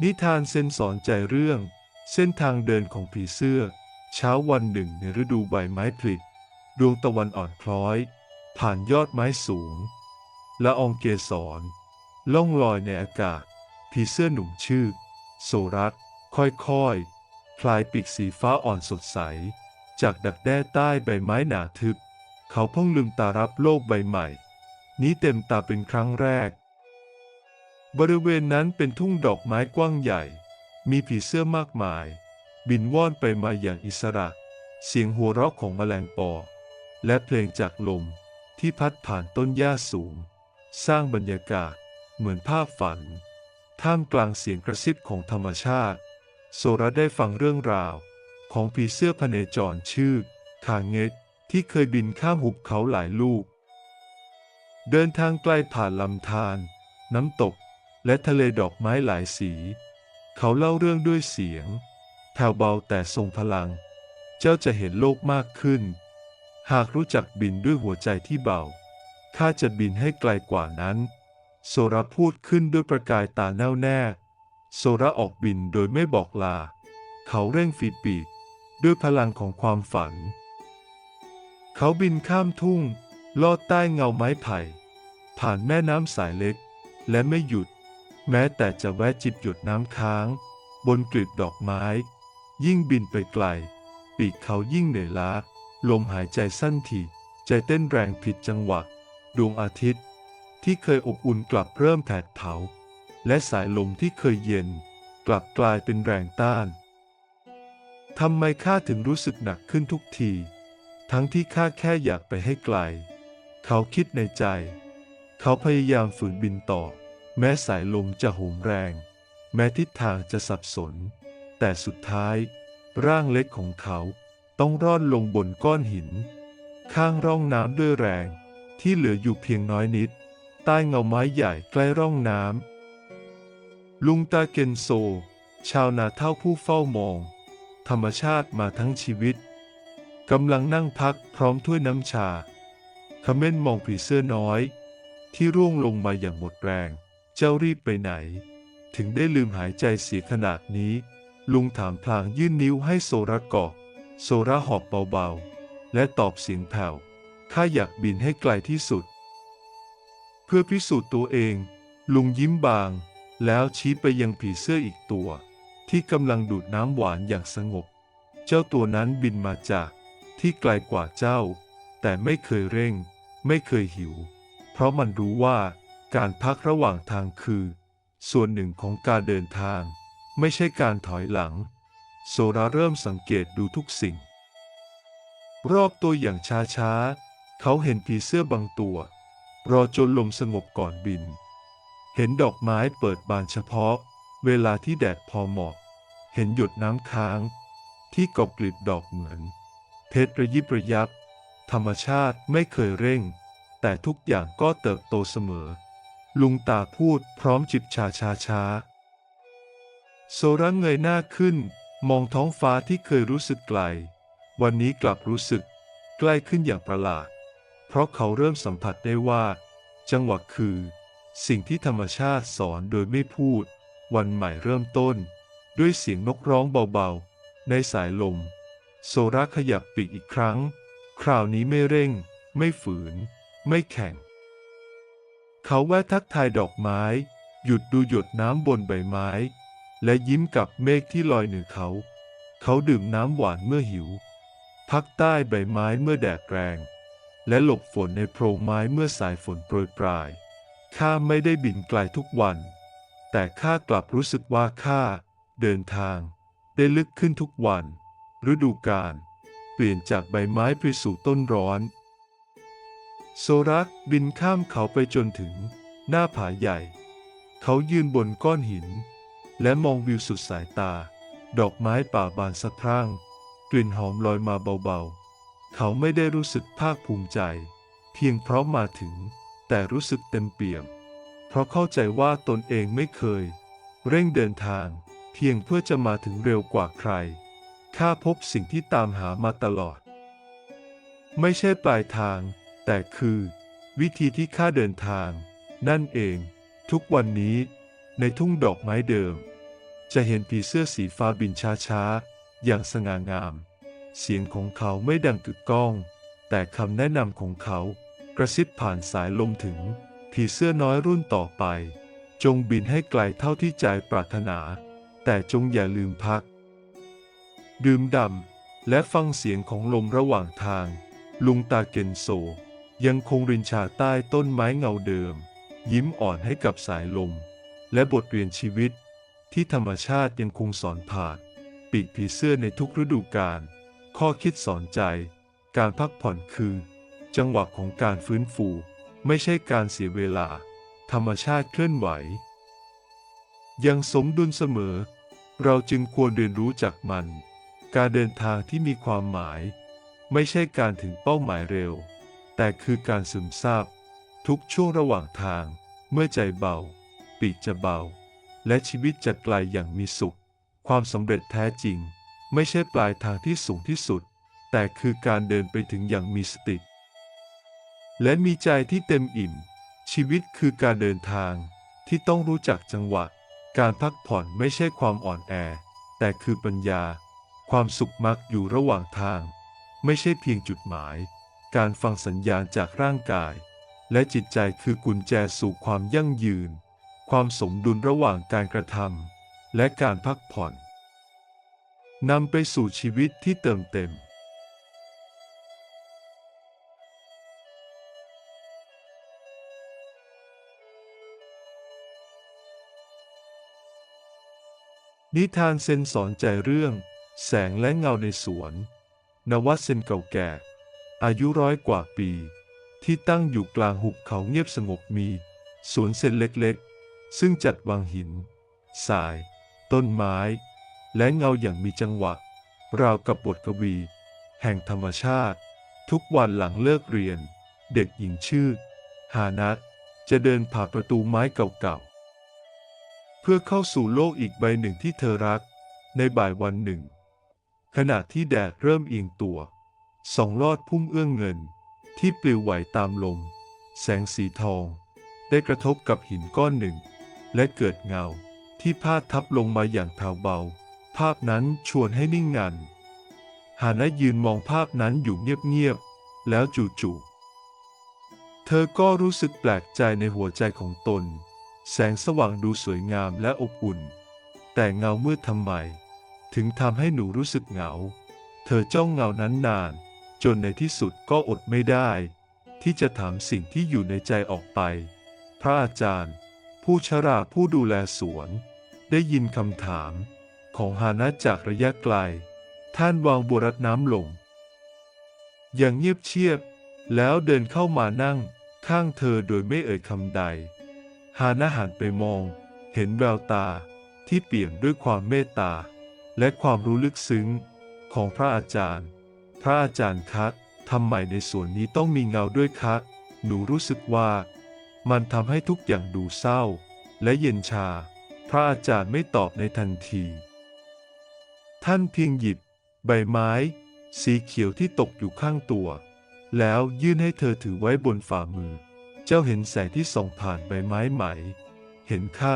นิทานเส้นสอนใจเรื่อง เส้นทางเดินของผีเสื้อ เช้าวันหนึ่งในฤดูใบไม้ผลิดวงตะวันอ่อนคล้อย ผ่านยอดไม้สูงและอองเกสรล่องลอยในอากาศ ผีเสื้อหนุ่มชื่อ โซรัสค่อยๆ พลายปีกสีฟ้าอ่อนสดใส จากดักแด้ใต้ใบไม้หนาทึบ เขาเพิ่งลืมตารับโลกใบใหม่ นี้เต็มตาเป็นครั้งแรก บริเวณนั้นเป็นทุ่งดอกไม้กว้างใหญ่ มีผีเสื้อมากมาย บินว่อนไปมาอย่างอิสระ เสียงหัวเราะของแมลงปอ และเพลงจากลมที่พัดผ่านต้นหญ้าสูง สร้างบรรยากาศเหมือนภาพฝัน ท่ามกลางเสียงกระซิบของธรรมชาติ โซระได้ฟังเรื่องราว ของผีเสื้อพเนจรชื่อคางเงตที่เคยบินข้ามหุบเขาหลายลูก เดินทางไกลผ่านลำธารน้ำตก และทะเลดอกไม้หลายสี เขาเล่าเรื่องด้วยเสียงแผ่วเบาแต่ทรงพลัง เจ้าจะเห็นโลกมากขึ้น หากรู้จักบินด้วยหัวใจที่เบา ข้าจะบินให้ไกลกว่านั้น โซระพูดขึ้นด้วยประกายตาแน่วแน่ โซระออกบินโดยไม่บอกลา เขาเร่งฝีปีกด้วยพลังของความฝัน เขาบินข้ามทุ่ง ลอดใต้เงาไม้ไผ่ ผ่านแม่น้ำสายเล็ก และไม่หยุด แม้แต่จะแวะจิบหยดน้ำค้าง บนกลีบดอกไม้ ยิ่งบินไปไกล ปีกเขายิ่งเหนื่อยล้า ลมหายใจสั้นทีใจเต้นแรงผิดจังหวะ ดวงอาทิตย์ ที่เคยอบอุ่นกลับเริ่มแผดเผา และสายลมที่เคยเย็น กลับกลายเป็นแรงต้านทำไมข้าถึงรู้สึกหนักขึ้นทุกที ทั้งที่ข้าแค่อยากไปให้ไกล เขาคิดในใจ เขาพยายามฝืนบินต่อ แม้สายลมจะโหมแรง แม้ทิศทางจะสับสน แต่สุดท้าย ร่างเล็กของเขาต้องร่อนลงบนก้อนหิน ข้างร่องน้ำด้วยแรงที่เหลืออยู่เพียงน้อยนิด ใต้เงาไม้ใหญ่ใกล้ร่องน้ำลุงตาเกนโซ ชาวนาเท่าผู้เฝ้ามอง ธรรมชาติมาทั้งชีวิตกำลังนั่งพักพร้อมถ้วยน้ำชาขม้นมองผีเสื้อน้อย ที่ร่วงลงมาอย่างหมดแรง เจ้ารีบไปไหน ถึงได้ลืมหายใจเสียขนาดนี้ ลุงถามพลางยื่นนิ้วให้โซระเกาะโซระหอบเบาๆ และตอบเสียงแผ่วข้าอยากบินให้ไกลที่สุด เพื่อพิสูจน์ตัวเอง ลุงยิ้มบาง แล้วชี้ไปยังผีเสื้ออีกตัว ที่กำลังดูดน้ำหวานอย่างสงบ เจ้าตัวนั้นบินมาจากที่ไกลกว่าเจ้า แต่ไม่เคยเร่ง ไม่เคยหิว เพราะมันรู้ว่า การพักระหว่างทางคือ ส่วนหนึ่งของการเดินทาง ไม่ใช่การถอยหลัง โซราเริ่มสังเกตดูทุกสิ่ง รอบตัวอย่างช้าๆ เขาเห็นผีเสื้อบางตัว รอจนลมสงบก่อนบิน เห็นดอกไม้เปิดบานเฉพาะ เวลาที่แดดพอเหมาะ เห็นหยดน้ำค้าง ที่กบกลีบดอกเหมือน เพชรระยิบระยับ ธรรมชาติไม่เคยเร่ง แต่ทุกอย่างก็เติบโตเสมอ ลุงตาพูดพร้อมจิบชาชาช้าโซรังเงยหน้าขึ้น มองท้องฟ้าที่เคยรู้สึกไกล วันนี้กลับรู้สึก ใกล้ขึ้นอย่างประหลาด เพราะเขาเริ่มสัมผัสได้ว่า จังหวะคือ สิ่งที่ธรรมชาติสอนโดยไม่พูด วันใหม่เริ่มต้น ด้วยเสียงนกร้องเบาๆ ในสายลม โซราขยับปีกอีกครั้ง คราวนี้ไม่เร่ง ไม่ฝืน ไม่แข่ง เขาแวะทักทายดอกไม้ หยุดดูหยดน้ำบนใบไม้ และยิ้มกับเมฆที่ลอยเหนือเขา เขาดื่มน้ำหวานเมื่อหิว พักใต้ใบไม้เมื่อแดดแรง และหลบฝนในโพรงไม้เมื่อสายฝนโปรยปลายข้าไม่ได้บินไกลทุกวัน แต่ข้ากลับรู้สึกว่าข้าเดินทาง ได้ลึกขึ้นทุกวัน ฤดูกาลเปลี่ยนจากใบไม้ไปสู่ต้นร้อน โซรักบินข้ามเขาไปจนถึง หน้าผาใหญ่ เขายืนบนก้อนหิน และมองวิวสุดสายตา ดอกไม้ป่าบานสะพรั่ง กลิ่นหอมลอยมาเบาๆ เขาไม่ได้รู้สึกภาคภูมิใจ เพียงเพราะมาถึง แต่รู้สึกเต็มเปี่ยม เพราะเข้าใจว่าตนเองไม่เคย เร่งเดินทาง เพียงเพื่อจะมาถึงเร็วกว่าใคร ข้าพบสิ่งที่ตามหามาตลอด ไม่ใช่ปลายทาง แต่คือ วิธีที่ข้าเดินทาง นั่นเอง ทุกวันนี้ ในทุ่งดอกไม้เดิม จะเห็นผีเสื้อสีฟ้าบินช้าๆ อย่างสง่างาม เสียงของเขาไม่ดังกึกก้อง แต่คำแนะนำของเขา กระซิบผ่านสายลมถึงผีเสื้อน้อยรุ่นต่อไป จงบินให้ไกลเท่าที่ใจปรารถนา แต่จงอย่าลืมพัก ดื่มด่ำและฟังเสียงของลมระหว่างทาง ลุงตาเกนโซ ยังคงรินชาใต้ต้นไม้เงาเดิม ยิ้มอ่อนให้กับสายลม และบทเรียนชีวิต ที่ธรรมชาติยังคงสอนผ่านปีกผีเสื้อในทุกฤดูกาลข้อคิดสอนใจ การพักผ่อนคือ จังหวะของการฟื้นฟู ไม่ใช่การเสียเวลา ธรรมชาติเคลื่อนไหว ยังสมดุลเสมอ เราจึงควรเรียนรู้จากมัน การเดินทางที่มีความหมาย ไม่ใช่การถึงเป้าหมายเร็ว แต่คือการซึมซาบทุกช่วงระหว่างทาง เมื่อใจเบา ปีกจะเบา และชีวิตจะไกลอย่างมีสุข ความสำเร็จแท้จริง ไม่ใช่ปลายทางที่สูงที่สุด แต่คือการเดินไปถึงอย่างมีสติ และมีใจที่เต็มอิ่ม ชีวิตคือการเดินทางที่ต้องรู้จักจังหวะ การพักผ่อนไม่ใช่ความอ่อนแอ แต่คือปัญญา ความสุขมักอยู่ระหว่างทาง ไม่ใช่เพียงจุดหมาย การฟังสัญญาณจากร่างกาย และจิตใจคือกุญแจสู่ความยั่งยืน ความสมดุลระหว่างการกระทำและการพักผ่อนนำไปสู่ชีวิตที่เติมเต็ม นิทานเซนสอนใจเรื่อง แสงและเงาในสวน นวัดเซนเก่าแก่ อายุร้อยกว่าปี ที่ตั้งอยู่กลางหุบเขาเงียบสงบมีสวนเซนเล็กๆ ซึ่งจัดวางหินทราย ต้นไม้ และเงาอย่างมีจังหวะ ราวกับบทกวี แห่งธรรมชาติ ทุกวันหลังเลิกเรียน เด็กหญิงชื่อ ฮานัทจะเดินผ่านประตูไม้เก่าๆ เพื่อเข้าสู่โลกอีกใบหนึ่งที่เธอรัก ในบ่ายวันหนึ่ง ขณะที่แดดเริ่มเอียงตัว ส่องลอดพุ่มเอื้องเงิน ที่ปลิวไหวตามลม แสงสีทอง ได้กระทบกับหินก้อนหนึ่ง และเกิดเงาที่พาดทับลงมาอย่างเทาเบา ภาพนั้นชวนให้นิ่งงันหานะยืนมองภาพนั้นอยู่เงียบๆ แล้วจู่ๆ เธอก็รู้สึกแปลกใจในหัวใจของตน แสงสว่างดูสวยงามและอบอุ่น แต่เงามืดทำไม ถึงทำให้หนูรู้สึกเหงา เธอจ้องเงานั้นนาน จนในที่สุดก็อดไม่ได้ ที่จะถามสิ่งที่อยู่ในใจออกไป พระอาจารย์ ผู้ชราผู้ดูแลสวน ได้ยินคำถามของฮานะจากระยะไกล ท่านวางบัวรัดน้ำลง อย่างเงียบเชียบ แล้วเดินเข้ามานั่งข้างเธอโดยไม่เอ่ยคำใด ฮานะหันไปมอง เห็นแววตาที่เปี่ยมด้วยความเมตตา และความรู้ลึกซึ้งของพระอาจารย์ พระอาจารย์คะทำไมในส่วนนี้ต้องมีเงาด้วยคะ หนูรู้สึกว่า มันทำให้ทุกอย่างดูเศร้า และเย็นชา พระอาจารย์ไม่ตอบในทันที ท่านเพียงหยิบ ใบไม้ สีเขียวที่ตกอยู่ข้างตัว แล้วยื่นให้เธอถือไว้บนฝ่ามือ เจ้าเห็นแสงที่ส่องผ่านใบไม้ไหม เห็นค่ะ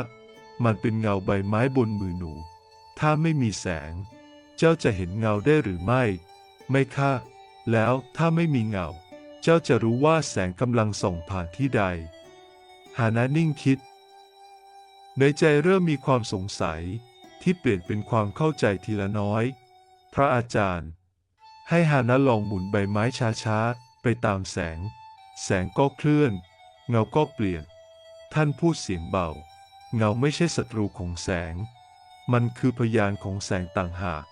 มันเป็นเงาใบไม้บนมือหนู ถ้าไม่มีแสง เจ้าจะเห็นเงาได้หรือไม่ ไม่ค่ะ แล้วถ้าไม่มีเงา เจ้าจะรู้ว่าแสงกำลังส่องผ่านที่ใดหานะนิ่งคิด ในใจเริ่มมีความสงสัยที่เปลี่ยนเป็นความเข้าใจทีละน้อย พระอาจารย์ ให้ฮานะลองหมุนใบไม้ช้าๆ ไปตามแสง แสงก็เคลื่อน เงาก็เปลี่ยน ท่านพูดเสียงเบา เงาไม่ใช่ศัตรูของแสง มันคือพยานของแสงต่างหาก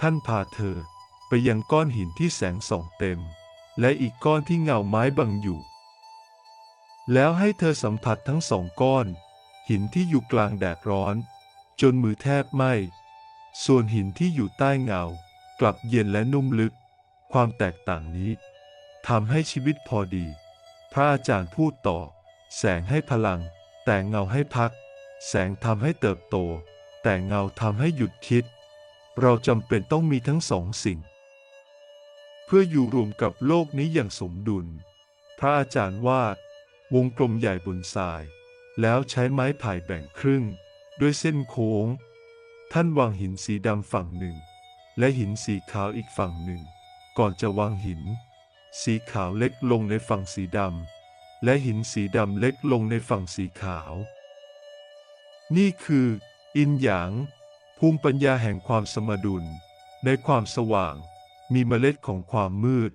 ท่านพาเธอ ไปยังก้อนหินที่แสงส่องเต็ม และอีกก้อนที่เงาไม้บังอยู่ แล้วให้เธอสัมผัสทั้งสองก้อน หินที่อยู่กลางแดดร้อน จนมือแทบไหม้ส่วนหินที่อยู่ใต้เงา กลับเย็นและนุ่มลึก ความแตกต่างนี้ทำให้ชีวิตพอดี พระอาจารย์พูดต่อ แสงให้พลัง แต่เงาให้พัก แสงทำให้เติบโต แต่เงาทำให้หยุดคิด เราจำเป็นต้องมีทั้งสองสิ่ง เพื่ออยู่รวมกับโลกนี้อย่างสมดุล พระอาจารย์วาดวงกลมใหญ่บนทราย แล้วใช้ไม้ไผ่แบ่งครึ่ง ด้วยเส้นโค้ง ท่านวางหินสีดำฝั่งหนึ่ง และหินสีขาวอีกฝั่งหนึ่ง ก่อนจะวางหิน สีขาวเล็กลงในฝั่งสีดำและหินสีดำเล็กลงในฝั่งสีขาว นี่คือ อินหยาง ภูมิปัญญาแห่งความสมดุล ในความสว่าง มีเมล็ดของความมืด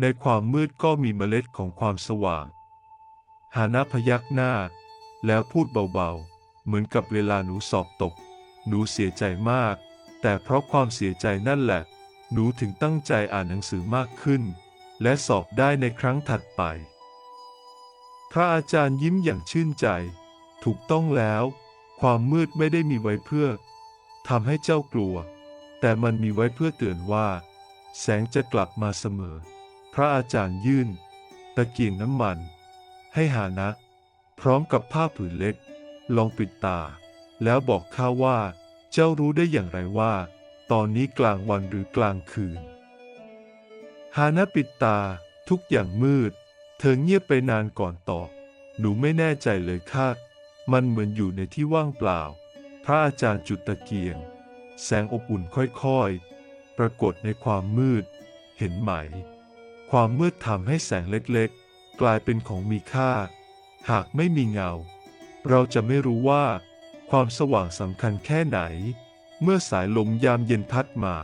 ในความมืดก็มีเมล็ดของความสว่างหานะพยักหน้า แล้วพูดเบาๆ เหมือนกับเวลาหนูสอบตก หนูเสียใจมาก แต่เพราะความเสียใจนั่นแหละ หนูถึงตั้งใจอ่านหนังสือมากขึ้น และสอบได้ในครั้งถัดไป พระอาจารย์ยิ้มอย่างชื่นใจ ถูกต้องแล้ว ความมืดไม่ได้มีไว้เพื่อทำให้เจ้ากลัว แต่มันมีไว้เพื่อเตือนว่า แสงจะกลับมาเสมอ พระอาจารย์ยื่น ตะเกียงน้ำมัน ให้หานะ พร้อมกับผ้าผืนเล็ก ลองปิดตา แล้วบอกข้าว่า เจ้ารู้ได้อย่างไรว่า ตอนนี้กลางวันหรือกลางคืน ฮานะปิดตาทุกอย่างมืด เธอเงียบไปนานก่อนตอบหนูไม่แน่ใจเลยคาดมันเหมือนอยู่ในที่ว่างเปล่า พระอาจารย์จุดตะเกียง แสงอบอุ่นค่อยๆ ปรากฏในความมืด เห็นไหม ความมืดทำให้แสงเล็กๆ กลายเป็นของมีค่า หากไม่มีเงา เราจะไม่รู้ว่า ความสว่างสำคัญแค่ไหน เมื่อสายลมยามเย็นพัดมา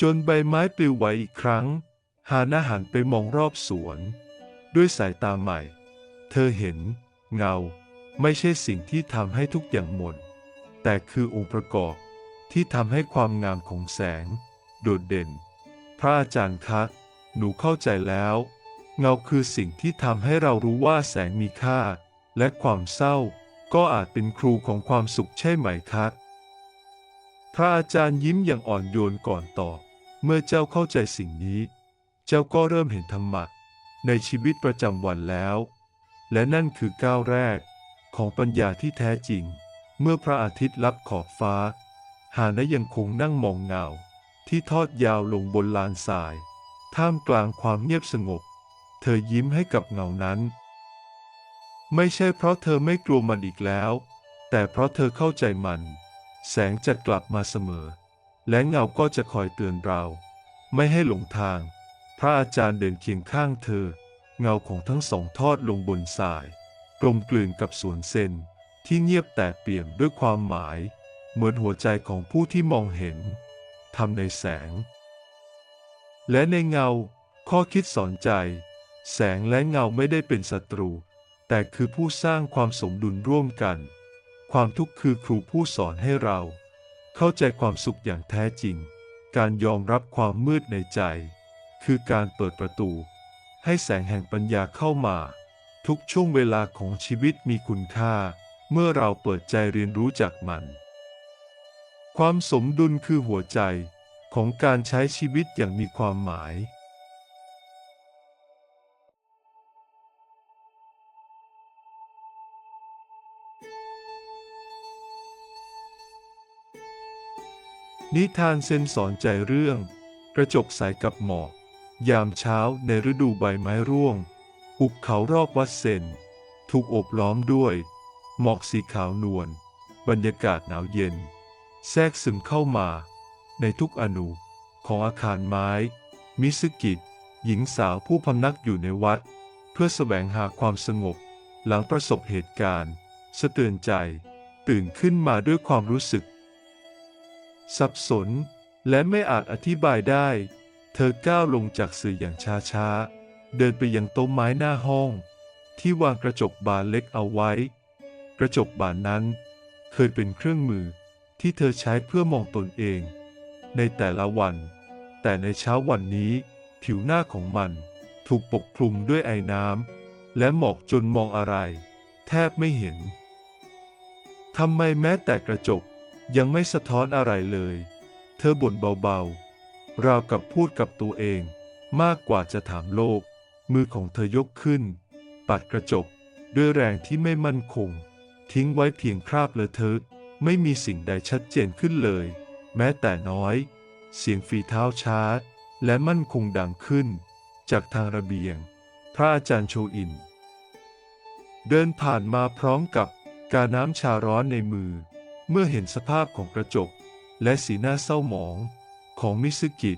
จนใบไม้ปลิวไหวอีกครั้งหานาหันไปมองรอบสวน ด้วยสายตาใหม่ เธอเห็น เงา ไม่ใช่สิ่งที่ทำให้ทุกอย่างหมด แต่คือองค์ประกอบ ที่ทำให้ความงามของแสง โดดเด่น พระอาจารย์คะหนูเข้าใจแล้ว เงาคือสิ่งที่ทำให้เรารู้ว่าแสงมีค่า และความเศร้า ก็อาจเป็นครูของความสุขใช่ไหมคะพระอาจารย์ยิ้มอย่างอ่อนโยนก่อนตอบ เมื่อเจ้าเข้าใจสิ่งนี้ เจ้าก็เริ่มเห็นธรรมะในชีวิตประจำวันแล้ว และนั่นคือก้าวแรกของปัญญาที่แท้จริง เมื่อพระอาทิตย์ลับขอบฟ้า หานะยังคงนั่งมองเงา ที่ทอดยาวลงบนลานทราย ท่ามกลางความเงียบสงบ เธอยิ้มให้กับเงานั้น ไม่ใช่เพราะเธอไม่กลัวมันอีกแล้ว แต่เพราะเธอเข้าใจมัน แสงจะกลับมาเสมอ และเงาก็จะคอยเตือนเรา ไม่ให้หลงทาง พระอาจารย์เดินเคียงข้างเธอ เงาของทั้งสองทอดลงบนทราย กลมกลืนกับสวนเซนที่เงียบแต่เปี่ยมด้วยความหมาย เหมือนหัวใจของผู้ที่มองเห็นทำในแสง และในเงา ข้อคิดสอนใจ แสงและเงาไม่ได้เป็นศัตรู แต่คือผู้สร้างความสมดุลร่วมกัน ความทุกข์คือครูผู้สอนให้เรา เข้าใจความสุขอย่างแท้จริง การยอมรับความมืดในใจ คือการเปิดประตู ให้แสงแห่งปัญญาเข้ามา ทุกช่วงเวลาของชีวิตมีคุณค่า เมื่อเราเปิดใจเรียนรู้จากมัน ความสมดุลคือหัวใจของการใช้ชีวิตอย่างมีความหมาย นิทานเซนสอนใจเรื่อง กระจกใสกับหมอก ยามเช้าในฤดูใบไม้ร่วงหุบเขารอบวัดเซน ถูกโอบล้อมด้วย หมอกสีขาวนวล บรรยากาศหนาวเย็น แทรกซึมเข้ามา ในทุกอนุของอาคารไม้ มิสกิหญิงสาวผู้พำนักอยู่ในวัด เพื่อแสวงหาความสงบ หลังประสบเหตุการณ์สะเตือนใจ ตื่นขึ้นมาด้วยความรู้สึก สับสนและไม่อาจอธิบายได้ เธอก้าวลงจากสื่ออย่างช้าๆ เดินไปยังโต๊ะไม้หน้าห้อง ที่วางกระจกบานเล็กเอาไว้ กระจกบานนั้น เคยเป็นเครื่องมือ ที่เธอใช้เพื่อมองตนเอง ในแต่ละวัน แต่ในเช้าวันนี้ ผิวหน้าของมัน ถูกปกคลุมด้วยไอ้น้ำและหมอกจนมองอะไร แทบไม่เห็นทำไมแม้แต่กระจกยังไม่สะท้อนอะไรเลย เธอบ่นเบาๆ ราวกับพูดกับตัวเองมากกว่าจะถามโลก มือของเธอยกขึ้น ปัดกระจกด้วยแรงที่ไม่มั่นคง ทิ้งไว้เพียงคราบเลอะเทอะ ไม่มีสิ่งใดชัดเจนขึ้นเลย แม้แต่น้อย เสียงฝีเท้าช้า และมั่นคงดังขึ้น จากทางระเบียง พระอาจารย์โชอิน เดินผ่านมาพร้อมกับกาน้ำชาร้อนในมือ เมื่อเห็นสภาพของกระจก และสีหน้าเศร้าหมองของมิสกิ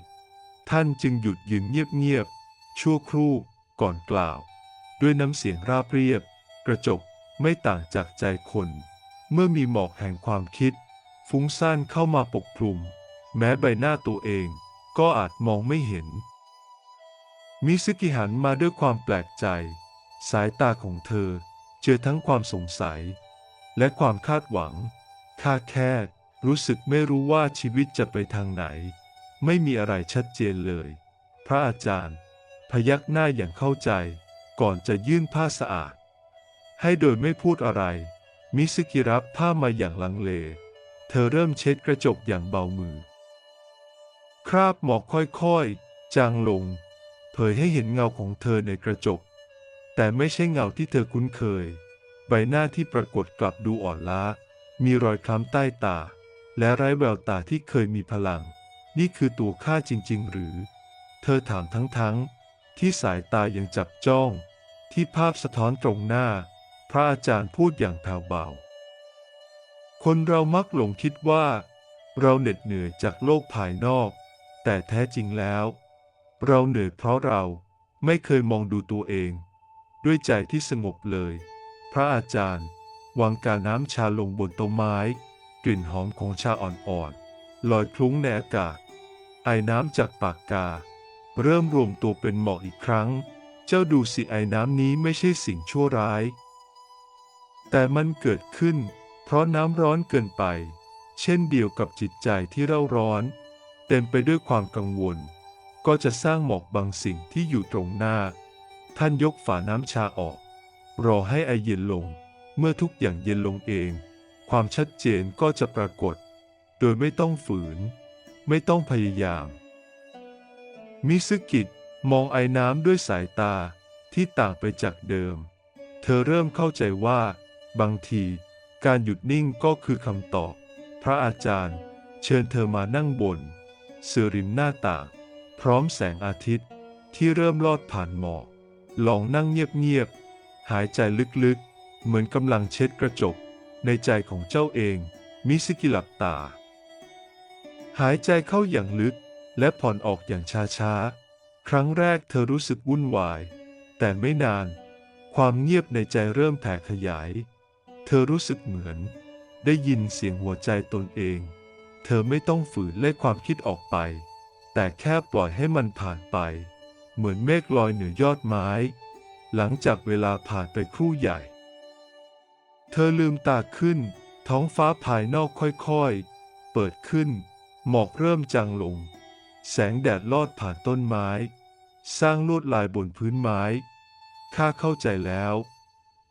ท่านจึงหยุดยืนเงียบๆชั่วครู่ก่อนกล่าว ด้วยน้ำเสียงราบเรียบ กระจกไม่ต่างจากใจคน เมื่อมีหมอกแห่งความคิด ฟุ้งซ่านเข้ามาปกคลุม แม้ใบหน้าตัวเองก็อาจมองไม่เห็น มิสกิหันมาด้วยความแปลกใจ สายตาของเธอเจอทั้งความสงสัย และความคาดหวังข้าแค่รู้สึกไม่รู้ว่าชีวิตจะไปทางไหน ไม่มีอะไรชัดเจนเลย พระอาจารย์ พยักหน้าอย่างเข้าใจ ก่อนจะยื่นผ้าสะอาด ให้โดยไม่พูดอะไร มิสกิรับผ้ามาอย่างลังเล เธอเริ่มเช็ดกระจกอย่างเบามือ คราบหมอกค่อยๆ จางลง เผยให้เห็นเงาของเธอในกระจก แต่ไม่ใช่เงาที่เธอคุ้นเคย ใบหน้าที่ปรากฏกลับดูอ่อนล้า มีรอยคล้ำใต้ตา และไร้แววตาที่เคยมีพลัง นี่คือตัวข้าจริง ๆ หรือ เธอถามทั้งๆที่สายตายังจับจ้อง ที่ภาพสะท้อนตรงหน้า พระอาจารย์พูดอย่างแผ่วเบา คนเรามักหลงคิดว่า เราเหน็ดเหนื่อยจากโลกภายนอก แต่แท้จริงแล้ว เราเหนื่อยเพราะเราไม่เคยมองดูตัวเอง ด้วยใจที่สงบเลย พระอาจารย์ วางกาน้ำชาลงบนต๊ะไม้ กลิ่นหอมของชาอ่อนๆลอยคลุ้งในอากาศ ไอ้น้ำจากปากกา เริ่มรวมตัวเป็นหมอกอีกครั้ง เจ้าดูสิไอ้น้ำนี้ไม่ใช่สิ่งชั่วร้าย แต่มันเกิดขึ้น เพราะน้ำร้อนเกินไป เช่นเดียวกับจิตใจที่เร่าร้อน เต็มไปด้วยความกังวล ก็จะสร้างหมอกบางสิ่งที่อยู่ตรงหน้า ท่านยกฝาน้ำชาออก รอให้ไอเย็นลง เมื่อทุกอย่างเย็นลงเอง ความชัดเจนก็จะปรากฏ โดยไม่ต้องฝืน ไม่ต้องพยายาม มิซึกิมองไอ้น้ำด้วยสายตาที่ต่างไปจากเดิม เธอเริ่มเข้าใจว่า บางที การหยุดนิ่งก็คือคำตอบ พระอาจารย์ เชิญเธอมานั่งบนเสื่อริมหน้าต่าง พร้อมแสงอาทิตย์ ที่เริ่มลอดผ่านหมอก ลองนั่งเงียบๆ หายใจลึกๆ เหมือนกำลังเช็ดกระจก ในใจของเจ้าเอง มิสกิหลับตา หายใจเข้าอย่างลึก และผ่อนออกอย่างช้าๆ ครั้งแรกเธอรู้สึกวุ่นวาย แต่ไม่นาน ความเงียบในใจเริ่มแผ่ขยาย เธอรู้สึกเหมือน ได้ยินเสียงหัวใจตนเอง เธอไม่ต้องฝืนเล่ความคิดออกไป แต่แค่ปล่อยให้มันผ่านไป เหมือนเมฆลอยเหนือยอดไม้ หลังจากเวลาผ่านไปครู่ใหญ่ เธอลืมตาขึ้น ท้องฟ้าภายนอกค่อยๆ เปิดขึ้น หมอกเริ่มจางลง แสงแดดลอดผ่านต้นไม้ สร้างลวดลายบนพื้นไม้ ข้าเข้าใจแล้ว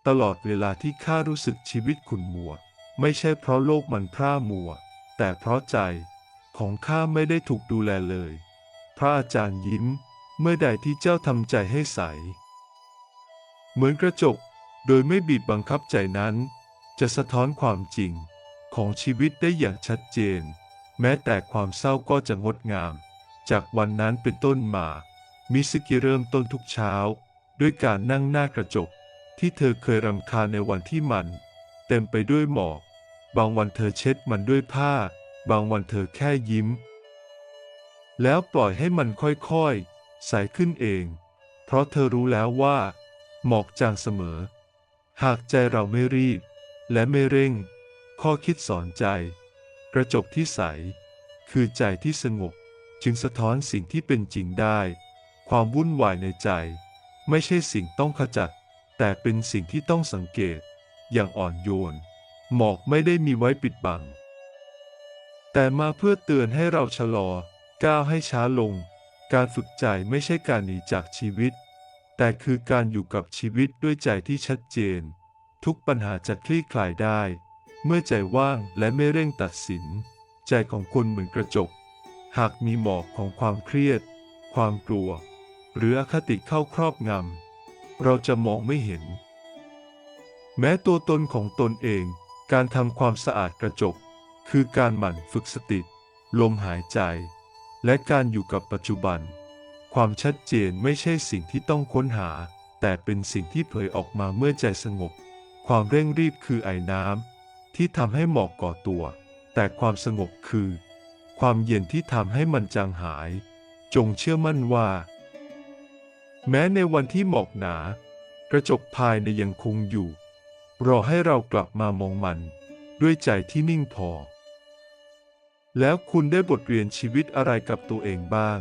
ตลอดเวลาที่ข้ารู้สึกชีวิตขุ่นมัว ไม่ใช่เพราะโลกมันพร่ามัว แต่เพราะใจ ของข้าไม่ได้ถูกดูแลเลย พระอาจารย์ยิ้ม เมื่อใดที่เจ้าทำใจให้ใส เหมือนกระจก โดยไม่บีบบังคับใจนั้น จะสะท้อนความจริง ของชีวิตได้อย่างชัดเจน แม้แต่ความเศร้าก็จะงดงาม จากวันนั้นเป็นต้นมา มิสกิเริ่มต้นทุกเช้า ด้วยการนั่งหน้ากระจก ที่เธอเคยรำคาญในวันที่มัน เต็มไปด้วยหมอก บางวันเธอเช็ดมันด้วยผ้า บางวันเธอแค่ยิ้ม แล้วปล่อยให้มันค่อยๆใสขึ้นเอง เพราะเธอรู้แล้วว่า หมอกจางเสมอ หากใจเราไม่รีบ และไม่เร่ง ข้อคิดสอนใจ กระจกที่ใส คือใจที่สงบจึงสะท้อนสิ่งที่เป็นจริงได้ ความวุ่นวายในใจ ไม่ใช่สิ่งต้องขจัด แต่เป็นสิ่งที่ต้องสังเกต อย่างอ่อนโยน หมอกไม่ได้มีไว้ปิดบัง แต่มาเพื่อเตือนให้เราชะลอ ก้าวให้ช้าลง การฝึกใจไม่ใช่การหนีจากชีวิต แต่คือการอยู่กับชีวิตด้วยใจที่ชัดเจน ทุกปัญหาจะคลี่คลายได้ เมื่อใจว่างและไม่เร่งตัดสิน ใจของคนเหมือนกระจก หากมีหมอกของความเครียด ความกลัว หรืออคติเข้าครอบงำ เราจะมองไม่เห็น แม้ตัวตนของตนเอง การทำความสะอาดกระจก คือการหมั่นฝึกสติ ลมหายใจ และการอยู่กับปัจจุบัน ความชัดเจนไม่ใช่สิ่งที่ต้องค้นหา แต่เป็นสิ่งที่เผยออกมาเมื่อใจสงบ ความเร่งรีบคือไอน้ำที่ทำให้หมอกก่อตัว แต่ความสงบคือ ความเย็นที่ทำให้มันจางหาย จงเชื่อมั่นว่า แม้ในวันที่หมอกหนา กระจกภายในยังคงอยู่ รอให้เรากลับมามองมัน ด้วยใจที่นิ่งพอ แล้วคุณได้บทเรียนชีวิตอะไรกับตัวเองบ้าง